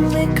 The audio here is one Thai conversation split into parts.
ฉันไม่เ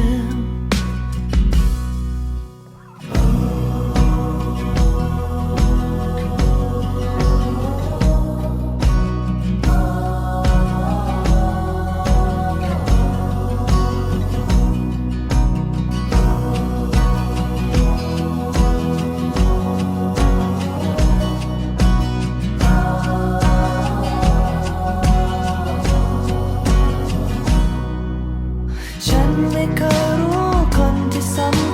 Come, they come, come to some.